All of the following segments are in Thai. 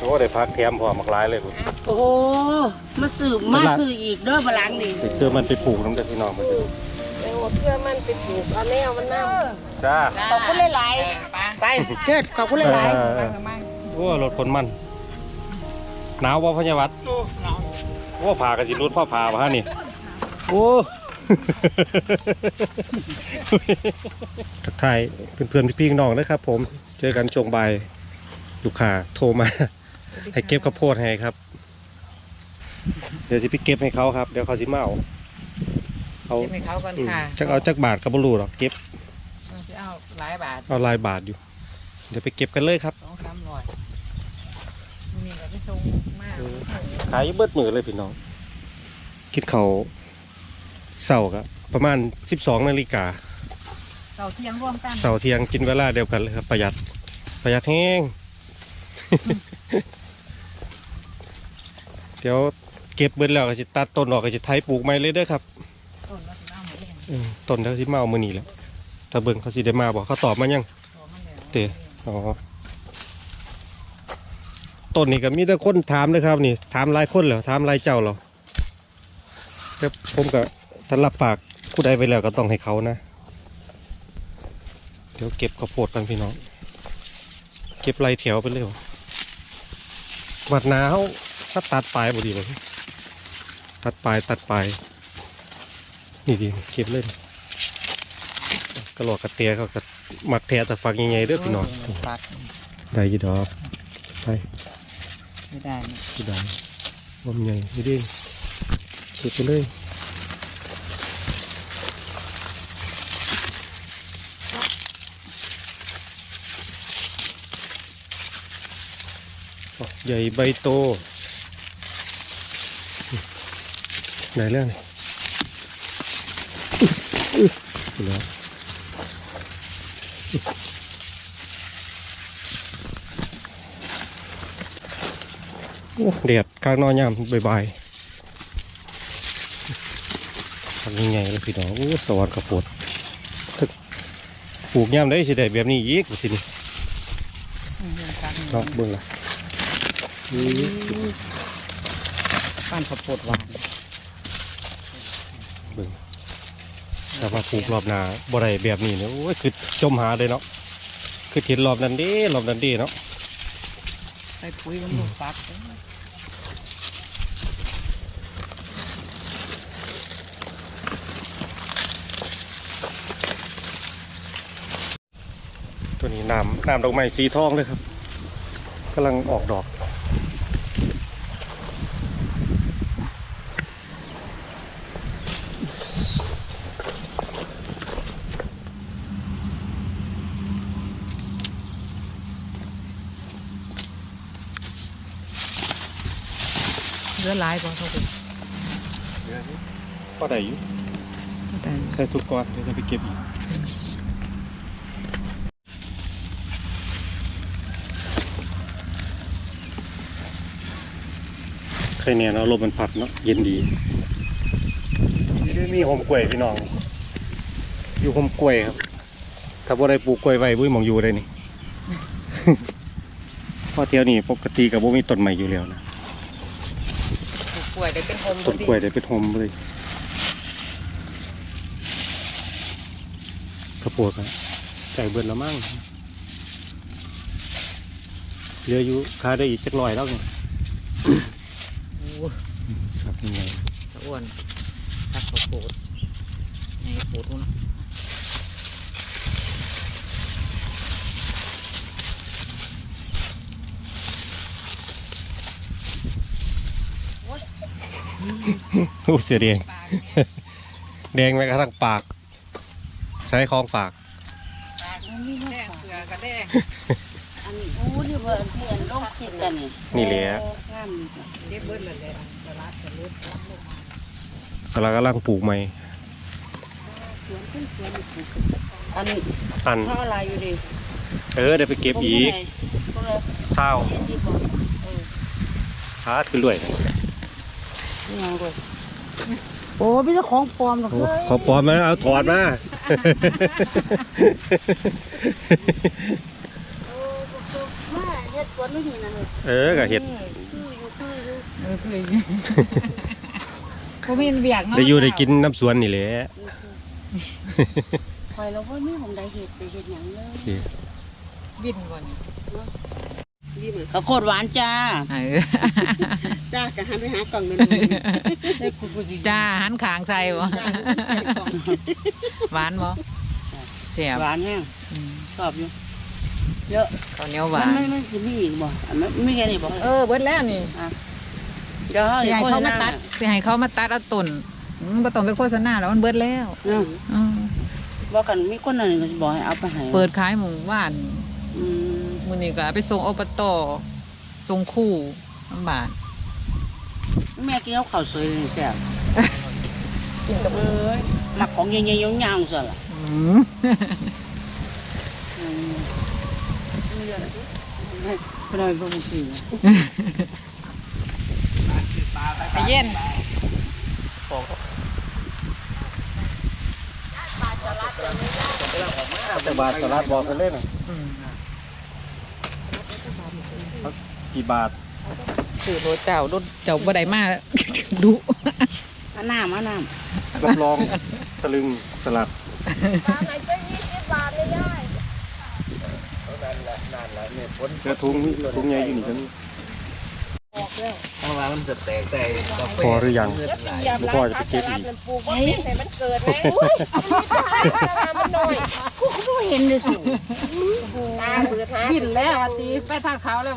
โอ้ได้พักแถมพอมักหลายเลยคุณโอ้โหมาซื้อมาซื้ออีกเด้อบหลังนี่ไปซื้อมันไปปลูกน้ำแต่พี่น้องมันเดี๋ยวเพื่อมันไปปลูกเอาแนวมันน้ำจ้าขอบคุณหลายๆไปเกิดขอบคุณหลายเออโอ้รถคนมันหนาวว่าพญาวัดโอ้ผ่ากันสิรุดพ่อผ่ามาฮะนี่โอ้ทักทายเพื่อนๆพี่ๆน้องนะครับผมเจอกันช่วงบ่าย ลูกค้าโทรมา ให้เก็บข้าวโพดให้ครับ เดี๋ยวสิไปเก็บให้เขาครับ เดี๋ยวเขาสิมาเอาเอาเก็บให้เขาก่อนอืมค่ะจักเอาจักบาทกับบรูหรอกเก็บเอาสิเอาหลายบาทเอาลายบาทอยู่ เดี๋ยวไปเก็บกันเลยครับสองสามร้อยนี่ก็ไปส่งมากขายเบิดมือเลยพี่น้อง คิดเขาวเสาร์ครับประมาณ12นาฬิกาเราเที่ยงร่วมกันเสาร์เที่ยงกินเวลาเดียวกันเลยครับประหยัดประหยัดแห้ง เดี๋ยวเก็บเบิดแล้วก็จะตัดต้นออกก็จะไถปลูกใหม่เลยเด้อครับต้นเราสิเอามาเลี้ยงอืมต้นเขาสิมาเอามือนีแหล้วถ้าเบิ่งเขาสิได้มาบอกเขาตอบมายังตัวมันแล้วเตะอ๋อต้นนี้ก็มีแต่คนถามเลยครับนี่ ถามหลายคนเหรอถามหลายเจ้าเหรอครับผมก็ถ้ารับปากผู้ใดไปแล้วก็ต้องให้เขานะ เดี๋ยวเก็บข้าวโพดกันพี่น้อง เก็บไรแถวไปเลย เหรอวัดหนาวถ้าตัดปลายบ่ดีบ่ตัดปลายตัดปลายนี่ดีเก็บเล่นกระโหลกกระเตียเขาก็มักแทะแต่ฟักยังไงเด้อพี่น้องปักได้อยี่ดอกไปไม่ได้นะยี่ดอกว่ามันใหญ่ไม่ได้เก็บไปเลย ใหญ่ใบโต ไหนเรื่องนี่อุ๊ยอุ๊ยไปแล้วโอ้เดียดข้างนอกยามบ่ายๆทำยังไงเลยพี่น้องโอ้สวรรค์กระปวดถ้าปลูกยามได้สิได้แบบนี้อีกสินี่อืมยังปักเนาะเบิ่งละ นี่ปั้นข้าวโพดหวานแต่ว่าปลูกรอบหนาบ่ได้แบบนี้เนี่ยโอ้ยคือจมหาเลยเนาะคือเห็นรอบนั้นด้รอบนั้นด้เนาะใส่ปุ๋ยมันลูกปักตัวนี้น้ำน้ำดอกไม้สีทองเลยครับกำลังออกดอก เหลือหลายกว่าเขาไปก็ได้อยู่ได้ใส่ทุกก้อนเดี๋ยวจะไปเก็บอีกใครเนี่ยเนาะลมมันพัดเนาะเย็นดีนี่ด้วยมีโฮมกล้วยพี่น้อง อยู่โฮมกล้วยครับ ถ้าบ่ได้ปลูกกล้วยไว้บุ้ยหมองอยู่ได้นี่เพราะเที่ยวนี้ปกติกับบ่มีต้นใหม่อยู่แล้วนะป ลูกกล้วยได้เป็นโฮมต้นกล้วยได้เป็นโฮมเลยข้าวโพดครับใส่เบิดแล้วมั้งเหลืออยู่ค้าได้อีกจักร้อยแล้วเนี่ยโอ้ครับยังไงสะอ้วนตักข้าวโพดไงโพดมัน โอ้เสียแดงแดงไปกระทั่งปาก ใช้ของฝากแดงเกลือกระแดงอันนี้โอ้นี่เบิ่นที่อันลงคิดกันนี่นี่แหละงามนี่จ้ะเก็บเบิดเลยแหละตลาดกระลุดสลักกำลังปลูกใหม่สวนขึ้นสวนนี่ปลูกอันนี้อันเพราะอะไรอยู่ดิเออเดี๋ยวไปเก็บอีกพวกเราเศร้ายี่สิบบ่เออพาดขึ้นด้วยนี่ ยังด้วยโอ้พี่เจ้าของปลอมหรอกโอ้เฮ้ยขอปลอมมาเอาถอดมา โอ้บ่เคยมาเฮ็ดสวนวนไม่มีนะเลยเออก็เฮ็ดคืออยู่คืออยู่เออคือบ่มีเบียกเนาะได้อยู่ได้กินน้ำสวนนี่แหละคอยเราว่ามีผมได้เห็ดแต่เห็ดอย่างเลยสิบินก่อน ข้าวโคตรหวานจ้าเออจ้าจะหันไปหากล่องเลยจ้าหันขางใส่บ่หวานบ่เสียบหวานแห้งอืมชอบอยู่เยอะข้าวเหนียวหมัวานนไม่ไม่จะมีอีกบ่อันนั้นไม่แค่นี้บ่เออเบิดแล้วนี่เดี๋ยวสิเดี๋ยวให้โฆษเขามาณาตัดสิให้เขามาตัดเอาต้นอืมบ่ต้องไปโฆษณาแล้วมันเบิดแล้วอืมอืมบอกกันมีคนหนึ่งก็จะบอกให้เอาไปให้เปิดขายหมู่บ้านอืม มื้อนี้ก็เอาไปส่งอบตส่งคู่ลำบากแม่กินข้าวขาวสวยเลยแซ่บกินกับเอ้ยหลักของเย็นๆยาวๆซะล่ะอืมอืมไม่เยอะนะไม่ไม่ได้บ่มีกินไปเย็นแต่บาทตลาดบอกกันเล่นอืม กี่บาทคือรถเจ้ารถเจ้าบ่ได้มาดุเอาน้ำเอาน้รับรองตะลึงสลัดเสื้อทุงนี่ทุงใหญ่อยู่นี่กันข้างล่างมันจะแตกแต่กาแฟพอหรือยังเลือดไหลบ่พอจะไปเก็บอีกปลูกว่าเห็นให้มันเกิดไหมมันหน่อยำกูก็บ่เห็นเลยสูตาเปิดหากินแล้วอะตีไปทางเขาแล้ว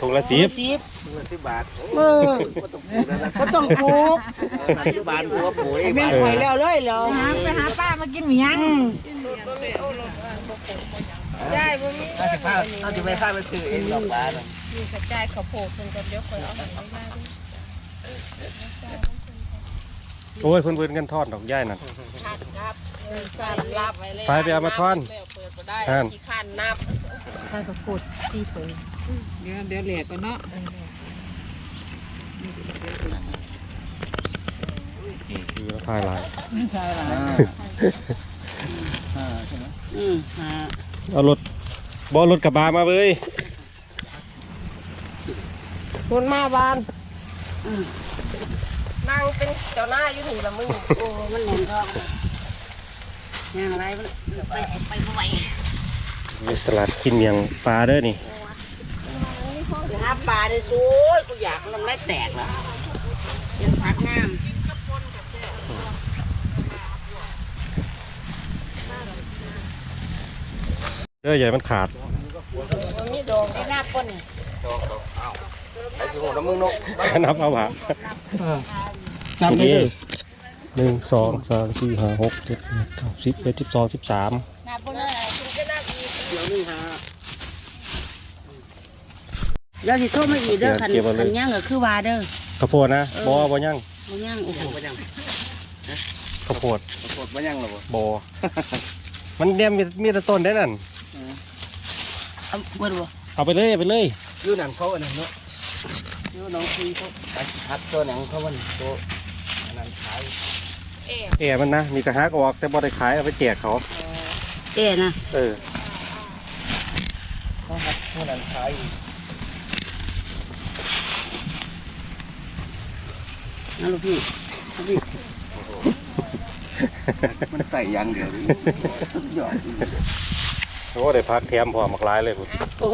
ถุงละสิบถุงละสิบบาทเออก็ต้องปลูกสิบบาทหัวปุ๋ยแม่งไปแล้วเลยแล้วหาไปหาปลามากินหมียังอืมได้บ่มีถ้าจะพาถ้าจะไปพาไปซื้อเองดอกบาทมีกระจายข้าวโพดเพิ่นก็เดี๋ยวคอยเอาให้ได้ได้10 โอ้ยเพิ่นเพิ่นกันทอดดอกย่ายนั่นครับครับการรับไว้เลยไปไปเอามาทอน เปิดบ่ได้ท่านขี้ขันนับใช่ข้าวโพดซีเฟยเดี๋ยวเดี๋ยวเหลียกก่อนเนาะคือทายหลายใช่ล่ะอืมหาเอารถบ่รถกระบะมาเว้ยคุณมาบ้าน อืมนั่งเป็นเจ้าหน้าอยู่นี่ละมึงโอ้มันแหลมทองยังไรมันไปสิไปบ่ไหวมีสลัดกินเมียงปลาเด้อนี่ไปหาปลาได้สวยกูอยากน้ำลายแตกแล้วเป็นผักงามเด้อใหญ่มันขาดมันมีดอกในหน้าป้นนี่ ไอ้สิหัวน้ำมึงนกนับเอาหานับได้เลยหนึ่งสองสามสี่ห้าหกเจ็ดแปดเก้าสิบเอ็ดสิบสองสิบสามหน้าป้นอะไรคุณก็น่าดีเดี๋ยวนี่ฮะเดี๋ยวสิโทรมาอีกเด้อคันคันย่างก็คือว่าเด้อข้าวโพดนะบอบอยังบ่ย่างโอ้โหบ่ยังข้าวโพดปรากฏบ่ยังหรอบอมันเนี่ยมีมีแต่ต้นได้นั่นเอาเบิดบ่เอาไปเลยเอาไปเลยอยู่นั่นเขาอันนั้นเนาะ เดี๋ยวน้องคุยเขาพัดตัวหนังเขามันตัวอันนั้นขายเอ๊ะแอมันนะมีกระหักออกแต่บ่ได้ขายเอาไปแจกเขา เอ๊ะนะเออเขาพัดตัวนั้นขายนะลูกพี่ลูกพี่มันใส่อยางเดียวเลยสุดยอด โอ้ได้พักแถมพอมักหลายเลยพุ่นโอ้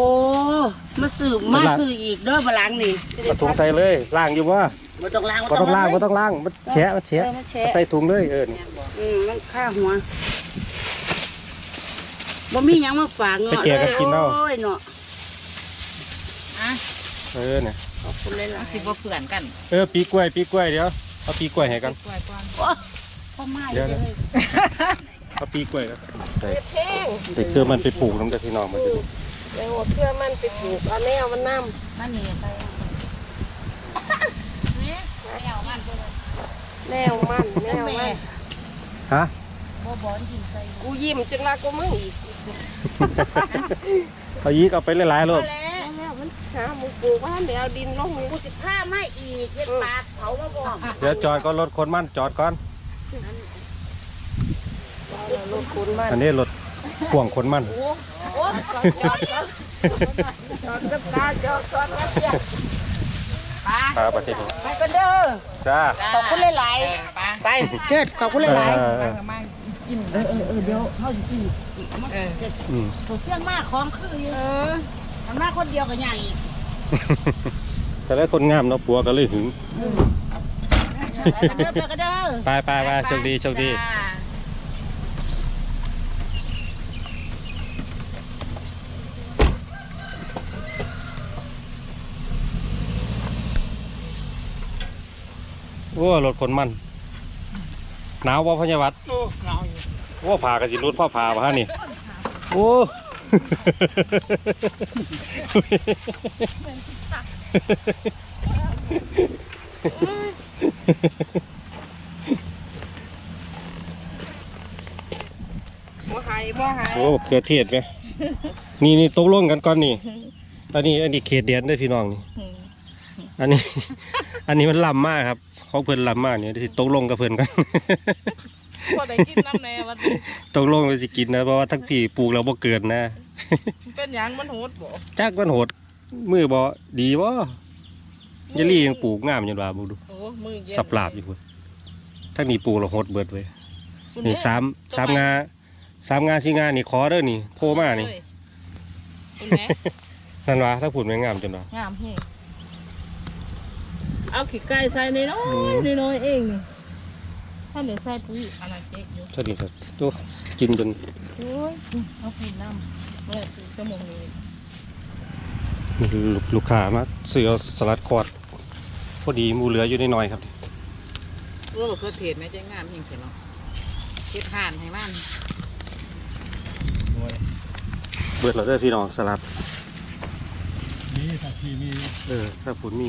มาซื้อมาซื้ออีกเด้อบะหลังนี่เอาถุงใส่เลยล่างอยู่ว่าบ่ต้องล้างบ่ต้องล่างบ่บ่ต้องล่างมันแฉะมันแฉะเออมันแฉะใส่ถุงเลยเออนี่อืมมันค่าหัวบ่มีหยังมาฝากเนาะไปแจกกันกินเอาโอ้ยเนาะอะเออเนี่ยขอบคุณเลยล่ะเอาสิบ่เปื่อนกัน เออปีกล้วย ปีกล้วยเดี๋ยวเอาปีกล้วยให้กันกล้วยก่อนโอ้พ่อมาเดี๋ยวเลนะยเอาปีกล้วย กันเท่งแต่คือมันไปปลูกน้ำแต่พี่น้องมันจะเดี๋ยวเอาเครื่องมันไปปลูกเอาแนวมันน้นั่นนี่ไปำแนวมันแนวมัน ฮะกูยิ้มจังละกูมึงอีกเอายีกเอาไปหลายๆโลดแล้วมันหามึงปลูกว่าเดี๋ยวเอาดินลงมึงกูจะผ้าไม่อีกเฮ็ดปากเขามาบอกเดี๋ยวจอดก็รถคนมั่นจอดก่อน เอาลูกคุณมันอันนี้รถพ่วงคนมั่นโอ้โอ้จอดจอดจอดจอดกับตาจอดจอดกับเสียปลาประเทศนี้ไปกันเด้อจ้าขอบคุณหลายๆไปๆไปเกิดขอบคุณหลายเออเออมากินๆเออเออเออเดี๋ยวเขาจะซื้อเอออืมเขาเสี่ยงมากของคืออยู่เออทำหน้าคนเดียวกันใหญ่อีกแต่แล้วคนงามเนาะปัวก็เลยหึงไปกันเด้อไปกันเด้อไปไปไปโชคดีโชคดี จ้าโอ้รถคนมั่นหนาวว่าพญาวัดโอ้หนาวอยู่โอ้ผ่ากันสิรุดพ่อผ่าป่ะฮะนี่ โอ้บ่หายบ่หายโอ้เขือเทศไหมนี่นี่ตกลงกันก่อนนี่ อันนี้อันนี้เขตเดียนเด้วยพี่น้องนี่ อันนี้ อันนี้มันลำมากครับ เขาเพิ่นลำมากเนี่ยที่ตกลงกับเพิ่นกัน พอได้กินน้ำแน่วันนี้ตกลงไปสิกินนะเพราะว่าทั้งพี่ปลูกแล้วบ่เกินนะ เป็นหยังมันโหดบ่จักมันโหดมือบ่ดีบ่ยะลี่ยังปลูกงามอยู่ว่าบ่ดูโอ้มือเย็นสับหลาบอยู่พุ่นทั้งนี้ปลูกแล้วโหดเบิดเว้ยคุณนี่แสามสามงาสามงาสี่งานี่ขอเด้อนี่โผล่มานี่เอ้ยคุณแม่นั่นวะถ้าผุนไม่งามจนวะงามแฮง เอาขี้ไก่ใส่น้อยๆน้อยๆเองนี่ถ้าเดี๋ยวใส่ปุ๋ยอันนั้นเจ๊กอยู่สวัสดีครับตัวกินจนโอ้ยเอาปุ๋ยน้ำเมื่อซื้อชั่วโมงนี้ลูกลูกค้ามาซื้อเอาสลัดคอร์ดพอดีหมูเหลืออยู่น้อยๆครับเออเคยเทศไหมเจ๊งามยิ่งเขียนเนาะเก็บห่านให้มันเบิดเราเด้อพี่น้องสลัดนี่ถ้าพี่มีเออถ้าผุนมี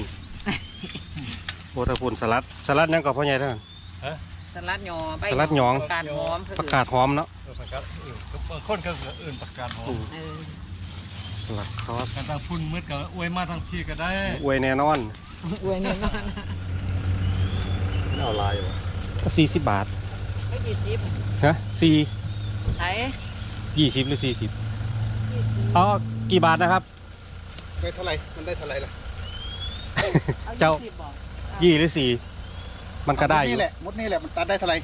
โอ้ถ้าผุนสลัดสลัดนั่นก็พ่อใหญ่เท่านั้นสลัดหยอใบสลัดหยองประกาศหอมประกาศหอมเนาะเออประกาศเออก็บางคนก็เหลืออื่นประกาศหอมเออสลัดคอสกันทางพุ่นมืดก็อวยมาทางพี่ก็ได้อวยแน่นอนอวยเนี่ยนอนเอาลายอยู่ก็สี่สิบบาทก็ยี่สิบฮะสี่ไทยยี่สิบหรือสี่สิบอ๋อกี่บาทนะครับได้เท่าไหร่มันได้เท่าไหร่ล่ะ เจ้า สิบบอกยี่หรือสี่มันก็ได้อนี่ยู่แหละมดนี่แหละมันตัดได้เท่าไหร่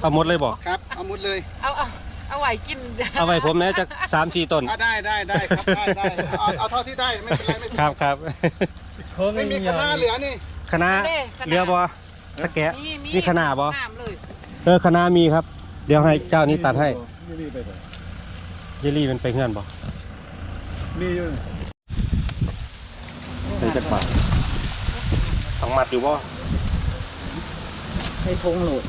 เอาหมดเลยบอก ครับเอาหมดเลยเอาเอาเอาไว้กินเอาไว้ผมนะจะสามสี่ต้นอะได้ได้ได้ครับได้ได้เอาเอาเท่าที่ได้ไม่เป็นไรไม่เป็นคไรรับครับไม่มีคณะเหลือนี่คณะเรือบอตะแกะมีมีมีขนาดบ่น้ำเลยเออคณะมีครับ เดี๋ยวให้เจ้านี้ตัดให้นี่นี่ไปเลยเยลลี่มันไปเงื่อนบอมีอยู่เป็นจักบาทต้องมัดอยู่บ่ใส่ทงโหลด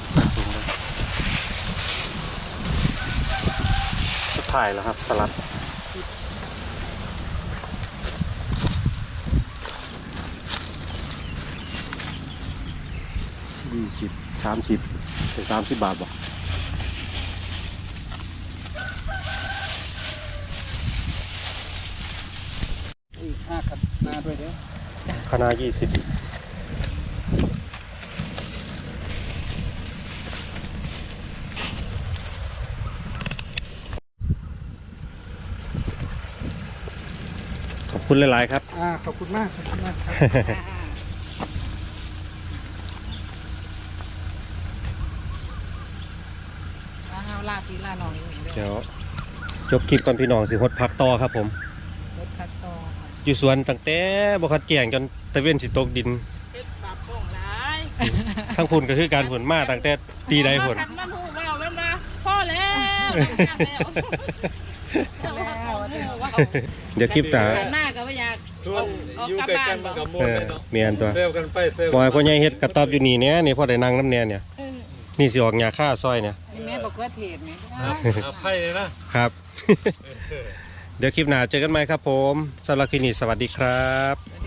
สุดท้ายแล้วครับ สลัดยี่สิบสามสิบเป็นสามสิบบาทบ่อีกห้าคณะ ด้วยเด้อคณะยี่สิบขอบคุณหลาย ๆ ครับ อ่าขอบคุณมากขอบคุณมากครับเอาลาพี่ลาน้องอยู่นี่เด้อเดี๋ยวจบคลิปก่อนพี่น้องสิหดพักต่อครับผมรถคัดต่ อค่ะอยู่สวนตั้งแต่บ่คัดแก่งจนตะเวนสิตกดินเฮ็ดปากป้องหลายทั้งพุ่นก็คือการฝนมาตั้งแต่ตีใดฝนคันมันหูแววแล้วนะพ่อแล้วแล้วแล้วว้าวเดี๋ยวคลิปหน้าผ่านหน้าก็ไม่อยากส่วนออกอยู่กลับใกล้บ้ากันนบมันอกก็มเอวนอเลยเนาะเมียนตัวเซลกันไปเซลบอยพ่อใหญ่เฮ็ดกระต๊อบอยู่นี่เนี่ยนี่พ่อได้นั่งน้ำเนี่ยเนี่ยเออ นี่สิออกหญ้าค่าซอยเนี่ยนี่แม่บอกว่าเทศไหมครับเอาไพ่เลยนะครับ เดี๋ยวคลิปหน้าเจอกันใหม่ครับผมสำหรับคลินี้สวัสดีครับ